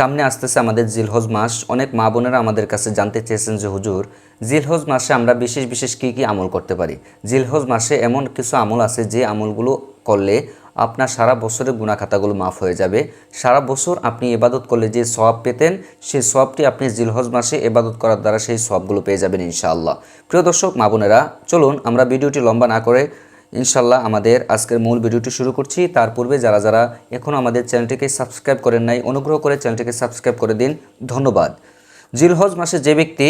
সামনে আসতেছে আমাদের জিলহজ মাস। অনেক মা বোনেরা আমাদের কাছে জানতে চেয়েছেন যে, হুজুর, জিলহজ মাসে আমরা বিশেষ বিশেষ কী কী আমল করতে পারি? জিলহজ মাসে এমন কিছু আমল আছে যে আমলগুলো করলে আপনার সারা বছরের গুণাখাতাগুলো মাফ হয়ে যাবে। সারা বছর আপনি এবাদত করলে যে সব পেতেন, সেই সবটি আপনি জিলহজ মাসে এবাদত করার দ্বারা সেই সবগুলো পেয়ে যাবেন ইনশাআল্লাহ। প্রিয় দর্শক, মা বোনেরা, চলুন আমরা ভিডিওটি লম্বা না করে ইনশাল্লাহ আমাদের আজকের মূল ভিডিওটি শুরু করছি। তার পূর্বে যারা যারা এখনও আমাদের চ্যানেলটিকে সাবস্ক্রাইব করেন নাই, অনুগ্রহ করে চ্যানেলটিকে সাবস্ক্রাইব করে দিন। ধন্যবাদ। জিলহজ মাসে যে ব্যক্তি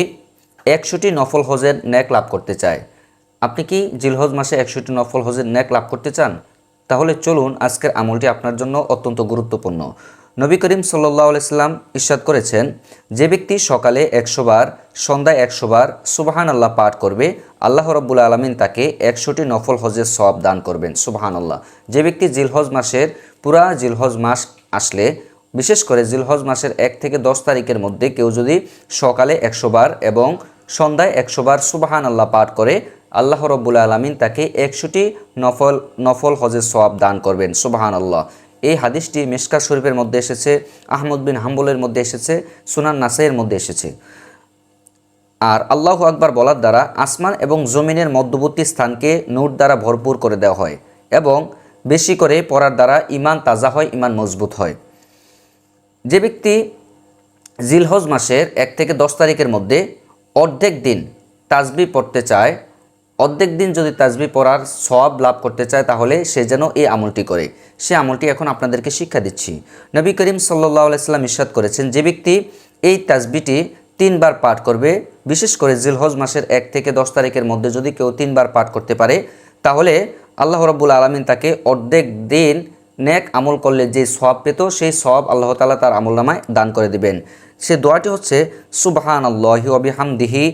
একশোটি নফল হজের ন্যাক লাভ করতে চায়, আপনি কি জিলহজ মাসে একশোটি নফল হজের ন্যাক লাভ করতে চান? তাহলে চলুন আজকের আমলটি আপনার জন্য অত্যন্ত গুরুত্বপূর্ণ। নবী করিম সাল্লাহ আলাইসাল্লাম ইস্বাদ করেছেন, যে ব্যক্তি সকালে একশো বার, সন্ধ্যায় একশো বার সুবাহান আল্লাহ পাঠ করবে, আল্লাহ রব্বুল আলমিন তাকে একশোটি নফল হজের সব দান করবেন সুবাহান আল্লাহ যে ব্যক্তি জিলহজ মাসের, পুরা জিলহজ মাস আসলে, বিশেষ করে জিলহজ মাসের এক থেকে দশ তারিখের মধ্যে কেউ যদি সকালে একশো বার এবং সন্ধ্যায় একশো বার সুবাহান আল্লাহ পাঠ করে, আল্লাহ রব্বুল আলমিন তাকে একশোটি নফল নফল হজের সব দান করবেন সুবাহান আল্লাহ এই হাদিসটি মিসকা শরীফের মধ্যে এসেছে, আহমদ বিন হাম্বলের মধ্যে এসেছে, সুনান নাসাইয়ের মধ্যে এসেছে। আর আল্লাহ আকবার বলার দ্বারা আসমান এবং জমিনের মধ্যবর্তী স্থানকে নূর দ্বারা ভরপুর করে দেওয়া হয় এবং বেশি করে পড়ার দ্বারা ইমান তাজা হয় ইমান মজবুত হয়। যে ব্যক্তি জিলহজ মাসের এক থেকে দশ তারিখের মধ্যে অর্ধেক দিন তাজবি পড়তে চায় অর্ধেক দিন যদি তাজবি পড়ার সব লাভ করতে চায়, তাহলে সে যেন এই আমলটি করে। সে আমলটি এখন আপনাদেরকে শিক্ষা দিচ্ছি। নবী করিম সাল্লাহ আলাইসাল্লাম ইস্বাদ করেছেন, যে ব্যক্তি এই তাজবিটি তিনবার পাঠ করবে, বিশেষ করে জিলহজ মাসের এক থেকে দশ তারিখের মধ্যে যদি কেউ তিনবার পাঠ করতে পারে, তাহলে আল্লাহ রব্বুল আলমিন তাকে অর্ধেক দিন নেক আমল করলে যে সব পেত, সেই সব আল্লাহ তালা তার আমল নামায় দান করে দিবেন। সে দোয়াটি হচ্ছে সুবহান আল্লাহি অবিহামদিহি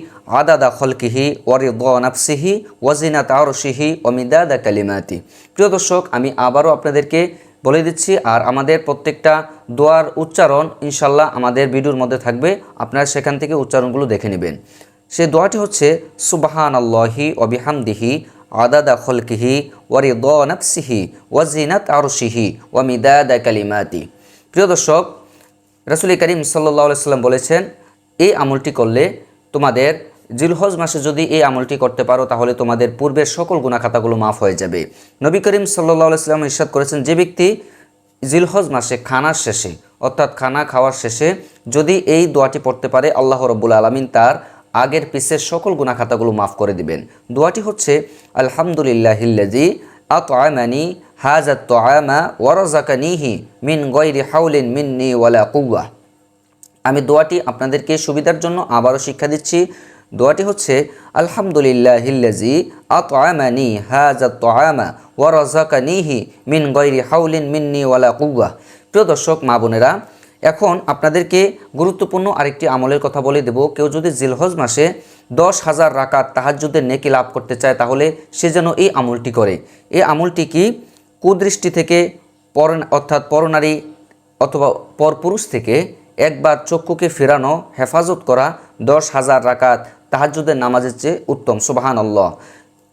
আদাদা খলকিহি ওয়ারিদ নাফসিহি ওয়াজিনা তারসিহি অমিদাদা কালিমাতি। প্রিয় দর্শক, আমি আবারও আপনাদেরকে বলে দিচ্ছি, আর আমাদের প্রত্যেকটা দোয়ার উচ্চারণ ইনশাল্লাহ আমাদের ভিডিওর মধ্যে থাকবে, আপনারা সেখান থেকে উচ্চারণগুলো দেখে নেবেন। সে দোয়াটি হচ্ছে সুবহান আল্লাহি অবিহামদিহি আদাদা খলকিহি ওয়ারিদ নাফসিহি ওয়াজিনাত আরশিহি ওয়ামিদাদা কালিমাতি। প্রিয় দর্শক রসুল করিম সাল্লাহ সাল্লাম বলেছেন, এই আমলটি করলে তোমাদের জিলহজ মাসে যদি এই আমলটি করতে পারো, তাহলে তোমাদের পূর্বের সকল গুণাখাতাগুলো মাফ হয়ে যাবে। নবী করিম সাল্লাহ সাল্লাম ইরশাদ করেছেন, যে ব্যক্তি জিলহজ মাসে খানার শেষে, অর্থাৎ খানা খাওয়ার শেষে যদি এই দোয়াটি পড়তে পারে, আল্লাহ রব্বুল আলমিন তার আগের পিসের সকল গুণাখাতাগুলো মাফ করে দিবেন। দোয়াটি হচ্ছে আলহামদুলিল্লাহ হিল্লাজি আলহামদুলিল্লাহিল্লাজি আতআমানি হাজা তোয়ামা ওয়ারাজাকানিহি মিন গৈরি হাউলিন মিন্নি ওয়ালা কুয়া আমি দোয়াটি আপনাদেরকে সুবিধার জন্য আবারও শিক্ষা দিচ্ছি। দোয়াটি হচ্ছে আলহামদুলিল্লাহ হিল্লাজি আতআমানি হাজা তোয়ামা ওয়ারাজাকানিহি মিন গৈরি হাউলিন মিন্নি ওয়ালা কুয়া প্রিয় দর্শক, মা বোনেরা, এখন আপনাদেরকে গুরুত্বপূর্ণ আরেকটি আমলের কথা বলে দেব। কেউ যদি জিলহজ মাসে দশ হাজার রাকাত তাহাজ্জুদের নেকি লাভ করতে চায়, তাহলে সে যেন এই আমলটি করে। এই আমলটি কি? কুদৃষ্টি থেকে পর অর্থাৎ পরনারী অথবা পরপুরুষ থেকে একবার চক্ষুকে ফেরানো, হেফাজত করা দশ হাজার রাকাত তাহাজুদের নামাজের চেয়ে উত্তম সুবাহান আল্লাহ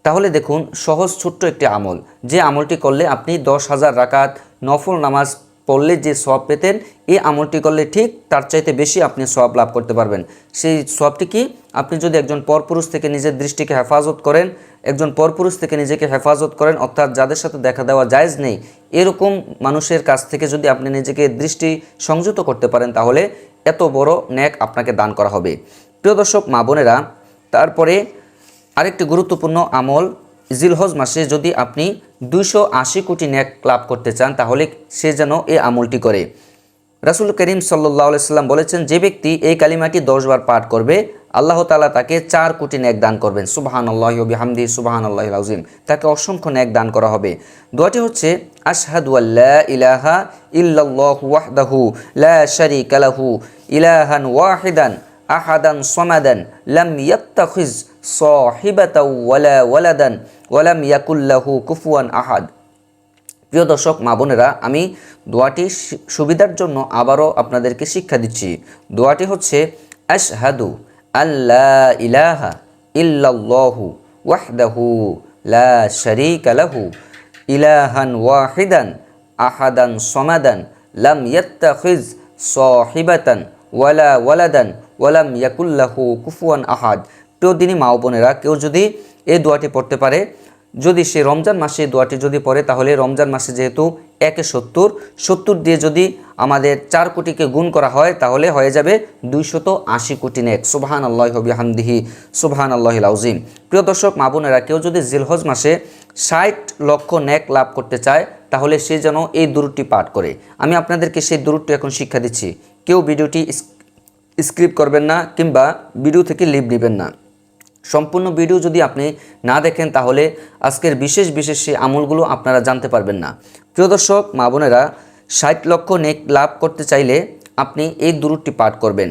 তাহলে দেখুন, সহজ, ছোট্ট একটি আমল। যে আমলটি করলে আপনি দশ হাজার রাকাত নফল নামাজ পড়লে যে সব পেতেন, এই আমলটি করলে ঠিক তার চাইতে বেশি আপনি সব লাভ করতে পারবেন। সেই সবটি কি? আপনি যদি একজন পরপুরুষ থেকে নিজের দৃষ্টিকে হেফাজত করেন, একজন পরপুরুষ থেকে নিজেকে হেফাজত করেন, অর্থাৎ যাদের সাথে দেখা দেওয়া জায়জ নেই, এরকম মানুষের কাছ থেকে যদি আপনি নিজেকে দৃষ্টি সংযত করতে পারেন, তাহলে এত বড় ন্যাক আপনাকে দান করা হবে। প্রিয় দর্শক, মা বোনেরা, তারপরে আরেকটি গুরুত্বপূর্ণ আমল জিলহজ মাসে যদি আপনি দুইশো আশি কোটি ন্যাক লাভ করতে চান, তাহলে সে যেন এই আমলটি করে। রাসুল করিম সাল্লাহ সাল্লাম বলেছেন, যে ব্যক্তি এই কালিমাটি দশবার পাঠ করবে, আল্লাহ তালা তাকে চার কোটি ন্যাক দান করবেন। সুবাহান আল্লাহ হামদি সুবাহান আল্লাহ আজিম তাকে অসংখ্য ন্যাক দান করা হবে। দোয়াটি হচ্ছে, আশহাদু আল্লাহ ইলাহা ইল্লাল্লাহ ওয়াহদাহু লা শারিকা লাহু ইলাহান ওয়াহিদান। আহাদান সমাদান লাম ইয়াত্তাখিজ সাহিবাতাও ওয়ালা ওয়ালাদান ওয়ালাম ইয়াকুল্লাহু কুফুয়ান আহাদ। প্রিয় দর্শক, মা বোনেরা, আমি দোয়াটি সুবিধার জন্য আবারও আপনাদেরকে শিক্ষা দিচ্ছি। দোয়াটি হচ্ছে, আশহাদু আল্লাহ ইলাহা ইল্লাল্লাহু ওয়াহদাহু লা শারীকা লাহু ইলাহান ওয়াহিদান আহাদান সমাদান লাম ইয়াত্তাখিজ সহিবাতান ওয়ালা ওয়ালাদান ওয়ালাম ইয়াকুল্লাহু কুফুয়ান আহাদ। প্রিয় দিনী মা বোনেরা, কেউ যদি এই দোয়াটি পড়তে পারে, যদি সে রমজান মাসে দোয়াটি যদি পড়ে, তাহলে রমজান মাসে যেহেতু একে সত্তর সত্তর দিয়ে যদি আমাদের চার কোটিকে গুণ করা হয়, তাহলে হয়ে যাবে দুইশত আশি কোটি নেক। সুবহান আল্লাহ হামদিহি সুবহান আল্লাহ আউজিম প্রিয় দর্শক, মা বোনেরা, কেউ যদি জিলহজ মাসে ষাট লক্ষ নেক লাভ করতে চায়, তাহলে সে যেন এই দূরটি পাঠ করে। আমি আপনাদেরকে সেই দূরটি এখন শিক্ষা দিচ্ছি। কেউ ভিডিওটি স্ক্রিপ্ট করবেন না কিংবা ভিডিও থেকে লিভ নেবেন না। সম্পূর্ণ ভিডিও যদি আপনি না দেখেন তাহলে আজকের বিশেষ বিশেষ সেই আমলগুলো আপনারা জানতে পারবেন না। প্রিয় দর্শক, মা বোনেরা, ষাট লক্ষ নেক লাভ করতে চাইলে আপনি এই দূরটি পাঠ করবেন।